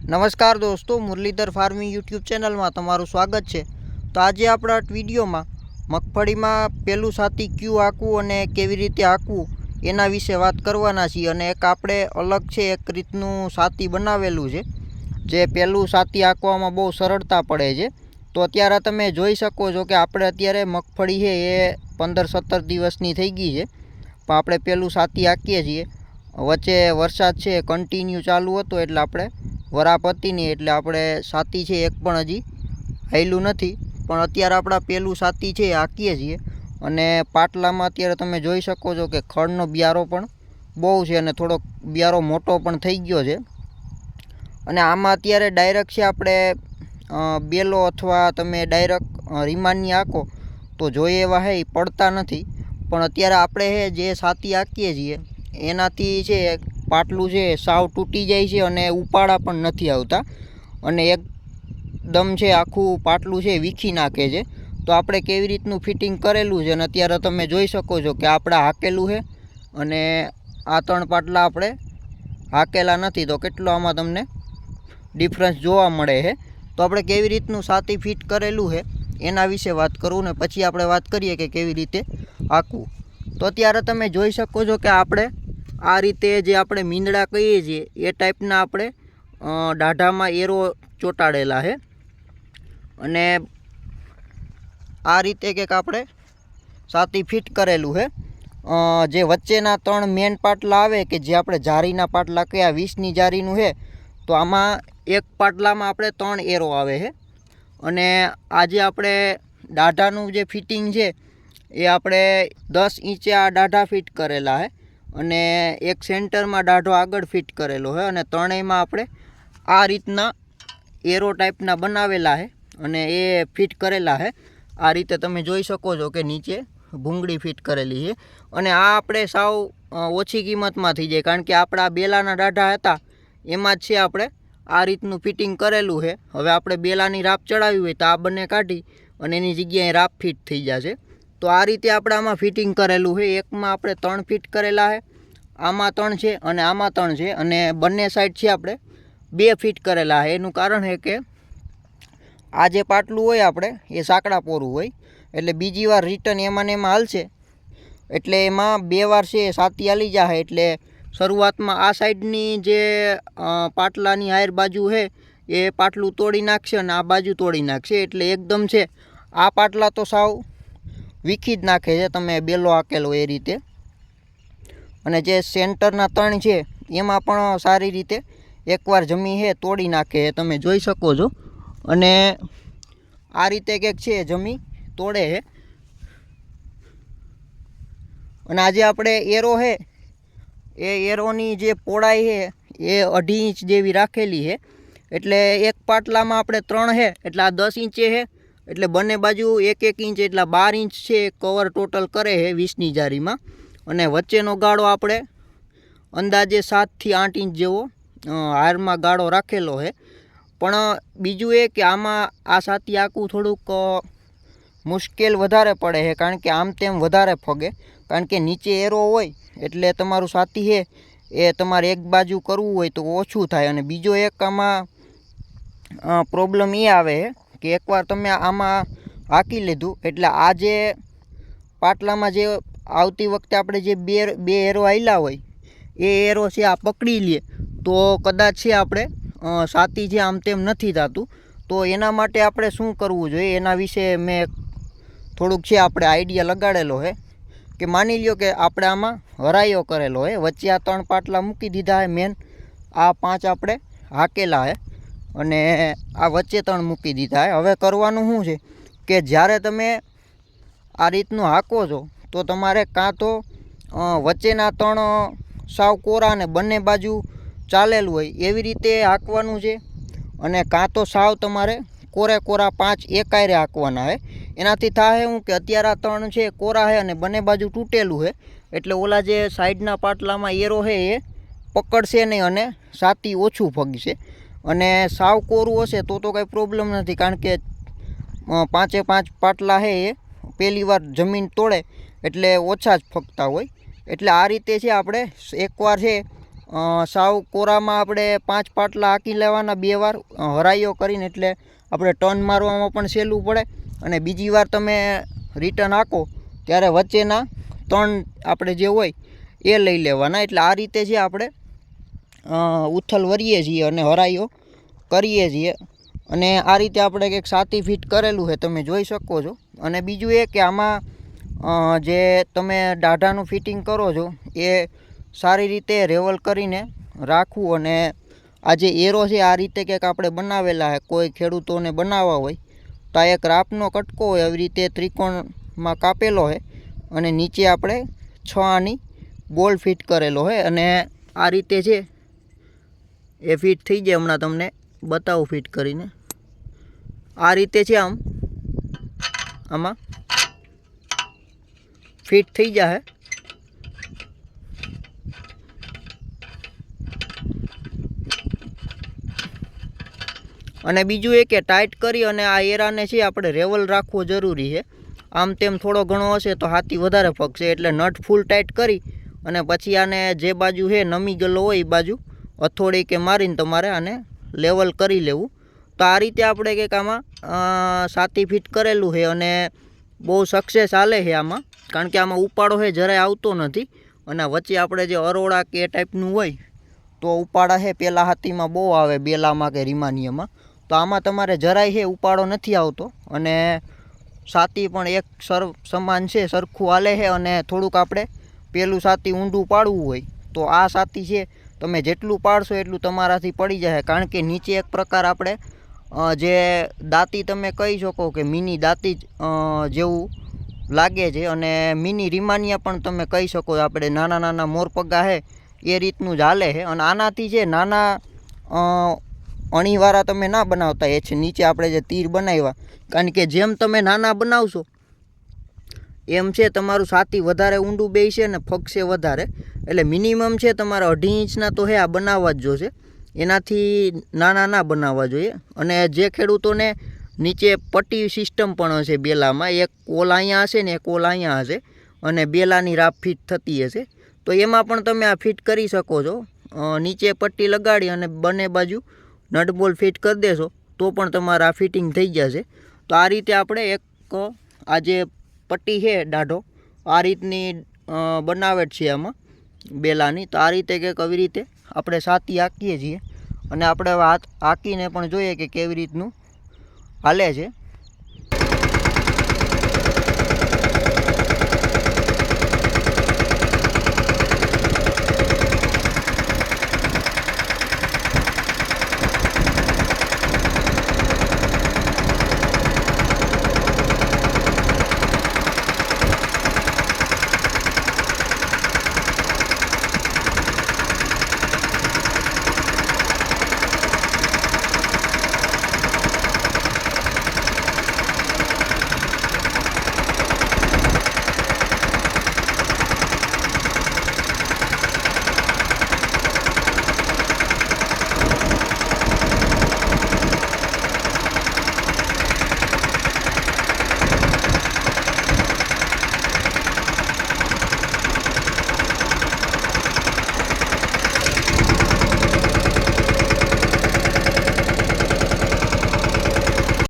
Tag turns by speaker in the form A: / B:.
A: નમસ્કાર દોસ્તો, Muralidhar farming YouTube ચેનલમાં તમારું સ્વાગત છે. તો આજે આપણા વિડીયોમાં મગફળીમાં પેલું સાથી ક્યુ આંકવું અને કેવી રીતે આંકવું એના વિશે વાત કરવાના છીએ અને એક આપણે અલગ છે, એક રીતનું સાથી બનાવેલું છે, જે પહેલું સાથી આંકવામાં બહુ સરળતા પડે છે. તો અત્યારે તમે જોઈ શકો છો કે આપણે અત્યારે મગફળી છે એ પંદર સત્તર દિવસની થઈ ગઈ છે. પણ આપણે પહેલું સાથી આંકીએ છીએ. વચ્ચે વરસાદ છે કન્ટિન્યુ ચાલુ હતો એટલે આપણે વરાપતિની, એટલે આપણે સાતી છે એક પણ હજી. હાયલું નથી, પણ અત્યારે આપણા પેલું સાતી છે એ હાંકીએ છીએ. અને પાટલામાં અત્યારે તમે જોઈ શકો છો કે ખડનો બિયારો પણ બહુ છે અને થોડોક બિયારો મોટો પણ થઈ ગયો છે. અને આમાં અત્યારે ડાયરેક્ટ છે આપણે બેલો અથવા તમે ડાયરેક્ટ રીમાનની આંકો તો જોઈએ એવા હે પડતા નથી. પણ અત્યારે આપણે જે સાતી આંકીએ છીએ, એનાથી છે પાટલું છે, સાવ તૂટી જાય છે અને ઉપાડા પણ નથી આવતા. અને એકદમ છે, આખું પાટલું છે, વીખી નાખે છે. તો આપણે કેવી રીતનું ફિટિંગ કરેલું છે અને અત્યારે તમે જોઈ શકો છો કે આપણે હાકેલું છે અને આ ત્રણ પાટલા આપણે હાકેલા નથી. તો કેટલો આમાં તમને ડિફરન્સ જોવા મળે છે. તો આપણે કેવી રીતનું સાથી ફિટ કરેલું છે એના વિશે વાત કરું ને પછી આપણે વાત કરીએ કે કેવી રીતે હાંકવું. તો અત્યારે તમે જોઈ શકો છો કે આપણે આ રીતે જે આપણે મીંદડા કહીએ છીએ, એ ટાઈપના આપણે દાઢામાં એરો ચોંટાડેલા છે અને આ રીતે કંઈક આપણે સાતી ફિટ કરેલું છે જે વચ્ચેના ત્રણ મેન પાટલા આવે કે જે આપણે જારીના પાટલા કયા વીસની જારીનું છે તો આમાં એક પાટલામાં આપણે ત્રણ એરો આવે છે અને આજે આપણે દાઢાનું જે ફિટિંગ છે, એ આપણે દસ ઇંચે આ દાઢા ફિટ કરેલા છે અને એક સેન્ટરમાં દાઢો આગળ ફિટ કરેલો છે અને ત્રણેયમાં આપણે આ રીતના એરો ટાઈપના બનાવેલા છે અને એ ફિટ કરેલા છે આ રીતે તમે જોઈ શકો છો કે નીચે ભૂંગળી ફિટ કરેલી છે અને આ આપણે સાવ ઓછી કિંમતમાં થઈ જાય કારણ કે આપણા બેલાના દાઢા હતા, એમાં જ છે આપણે આ રીતનું ફિટિંગ કરેલું છે હવે આપણે બેલાની રાપ ચડાવી હોય તો આ બંને કાઢી અને એની જગ્યાએ રાપ ફિટ થઈ જશે. તો આ રીતે આપણે આમાં ફિટિંગ કરેલું છે. એકમાં આપણે ત્રણ ફિટ કરેલા છે. આમાં ત્રણ છે અને આમાં ત્રણ છે અને બંને સાઈડ છે આપણે બે ફિટ કરેલા છે. એનું કારણ છે કે આ જે પાટલું હોય આપણે, એ સાંકડા પોરું હોય. એટલે બીજી વાર રિટર્ન એમાં ને એમાં હાલશે. એટલે એમાં બે વાર છે એ સાતી હાલી જાય એટલે શરૂઆતમાં આ સાઈડની જે પાટલાની હાયર બાજુ છે, એ પાટલું તોડી નાખશે અને આ બાજુ તોડી નાખશે. એટલે એકદમ છે, આ પાટલા તો સાવ વીખી જ નાખે છે. તમે બેલો હાકેલો એ રીતે. અને જે સેન્ટરના ત્રણ છે, એમાં પણ સારી રીતે એકવાર જમી છે તોડી નાખે છે તમે જોઈ શકો છો. અને આ રીતે કંઈક છે, જમી તોડે છે અને આજે આપણે એરો છે એ એરોની જે પોળાઈ છે એ અઢી ઇંચ જેવી રાખેલી છે એટલે એક પાટલામાં આપણે ત્રણ છે એટલે આ દસ ઇંચે છે એટલે બંને બાજુ એક એક ઇંચ એટલા બાર ઇંચ છે કવર ટોટલ કરે છે વીસની જારીમાં. અને વચ્ચેનો ગાળો આપણે અંદાજે સાતથી આઠ ઇંચ જેવો હારમાં ગાળો રાખેલો છે. પણ બીજું એ કે આમાં આ સાથી આખું થોડુંક મુશ્કેલ વધારે પડે છે, કારણ કે આમ તેમ વધારે ફગે. કારણ કે નીચે એરો હોય, એટલે તમારું સાથી છે, એ તમારે એક બાજુ કરવું હોય તો ઓછું થાય. અને બીજો એક આમાં પ્રોબ્લેમ એ આવે છે કે એકવાર તમે આમાં હાંકી લીધું, એટલે આ જે પાટલામાં જે આવતી વખતે આપણે જે બે બે એરો આવેલા હોય, એ એરો છે આ પકડી લઈએ તો કદાચ છે આપણે સાતી છે આમ તેમ નથી થતું. તો એના માટે આપણે શું કરવું જોઈએ? એના વિશે મેં થોડુંક છે આપણે આઈડિયા લગાડેલો છે કે માની લ્યો કે આપણે આમાં હરાયો કરેલો છે વચ્ચે આ ત્રણ પાટલા મૂકી દીધા છે મેન. આ પાંચ આપણે હાકેલા છે અને આ વચ્ચે ત્રણ મૂકી દીધા. હવે કરવાનું શું છે કે જ્યારે તમે આ રીતનું હાંકો છો, તો તમારે કાં તો વચ્ચેના ત્રણ સાવ કોરા અને બંને બાજુ ચાલેલું હોય એવી રીતે હાંકવાનું છે. અને કાં તો સાવ તમારે કોરે કોરા પાંચ એકાયરે હાંકવાના હે એનાથી થાય શું કે અત્યારે આ ત્રણ છે, કોરા છે અને બંને બાજુ તૂટેલું છે. એટલે ઓલા જે સાઈડના પાટલામાં એરો છે એ પકડશે નહીં અને સાતી ઓછું ફગશે અને સાવ કોરું હશે તો તો કાંઈ પ્રોબ્લેમ નથી, કારણ કે પાંચે પાંચ પાટલા છે એ, પહેલી વાર જમીન તોડે, એટલે ઓછા જ ફગતા હોય. એટલે આ રીતે છે આપણે, એકવાર છે સાવ કોરામાં આપણે પાંચ પાટલા હાંકી લેવાના, બે વાર હરાઈઓ કરીને, એટલે આપણે ટર્ન મારવામાં પણ સહેલું પડે. અને બીજી વાર તમે રિટર્ન હાંકો, ત્યારે વચ્ચેના ત્રણ આપણે જે હોય, એ લઈ લેવાના. એટલે આ રીતે છે આપણે ઉથલ વરીએ છીએ અને હરાઈઓ કરીએ છીએ. અને આ રીતે આપણે કંઈક સાતી ફીટ કરેલું છે, તમે જોઈ શકો છો. અને બીજું એ કે આમાં જે તમે દાઢાનું ફિટિંગ કરો છો, એ સારી રીતે રેવલ કરીને રાખવું અને આ જે એરો છે, આ રીતે કંઈક આપણે બનાવેલા છે, કોઈ ખેડૂતોને બનાવવા હોય, તો આ એક રાપનો કટકો હોય, આવી રીતે ત્રિકોણમાં કાપેલો હોય અને નીચે આપણે છ આની બોલ ફિટ કરેલો હોય અને આ રીતે છે એ ફિટ થઈ જાય હમણાં તમને. બતાવું ફિટ કરીને. આ રીતે છે આમ. આમાં. ફિટ થઈ જાય અને બીજું એ કે ટાઈટ કરી અને આ એરાને છે આપણે રેવલ રાખવો જરૂરી છે. આમ તેમ થોડો ઘણો હશે તો હાથી વધારે ફગશે એટલે નટ ફૂલ ટાઈટ કરી અને પછી આને જે બાજુ છે નમી ગયેલો હોય એ બાજુ હથોડી કે મારીને તમારે આને લેવલ કરી લેવું. તો આ રીતે આપણે કંઈક આમાં સાતી ફીટ કરેલું છે અને બહુ સક્સેસ હાલે છે આમાં. કારણ કે આમાં ઉપાડો છે જરાય આવતો નથી. અને વચ્ચે આપણે જે અરોડા કે એ ટાઈપનું હોય, તો ઉપાડા છે પેલા હાથીમાં બહુ આવે, બેલામાં કે રીમાનિયામાં. તો આમાં તમારે જરાય છે ઉપાડો નથી આવતો. અને સાતી પણ એક સર, સમાન છે, સરખું હાલે છે અને થોડુંક આપણે પેલું સાતી ઊંડું પાડવું હોય, તો આ સાતી છે તમે જેટલું પાડશો એટલું તમારાથી પડી જાય. કારણ કે નીચે એક પ્રકાર આપણે જે દાંતી તમે કહી શકો કે મિની દાંતી જેવું લાગે છે. અને મિની રીમાનિયા પણ તમે કહી શકો આપણે નાના નાના મોરપગા છે એ રીતનું જ હાલે છે. અને આનાથી જે નાના અણીવાળા તમે ના બનાવતા, એ છે નીચે આપણે જે તીર બનાવ્યા. કારણ કે જેમ તમે નાના બનાવશો એમ છે તમારું સાથી વધારે ઊંડું બેસે ને ફગશે વધારે. એટલે મિનિમમ છે તમારે અઢી ઇંચના તો હે આ બનાવવા જ જોશે. એનાથી નાના ના બનાવવા જોઈએ. અને જે ખેડૂતોને નીચે પટ્ટી સિસ્ટમ પણ હશે બેલામાં, એક કોલ અહીંયા હશે ને એક કોલ અહીંયા હશે અને બેલાની રાપ ફિટ થતી હશે. તો એમાં પણ તમે આ ફિટ કરી શકો છો. નીચે પટ્ટી લગાડી અને બંને બાજુ નટબોલ ફિટ કરી દેશો તો પણ તમારા ફિટિંગ થઈ જશે. તો આ રીતે આપણે એક, આ જે પટ્ટી છે દાઢો. આ રીતની બનાવે બનાવેટ છે આમાં બેલાની. તો આ રીતે કે આવી રીતે આપણે સાતી હાંકીએ છીએ. અને આપણે હાથ હાંકીને પણ જોઈએ કે કેવી રીતનું હાલે છે.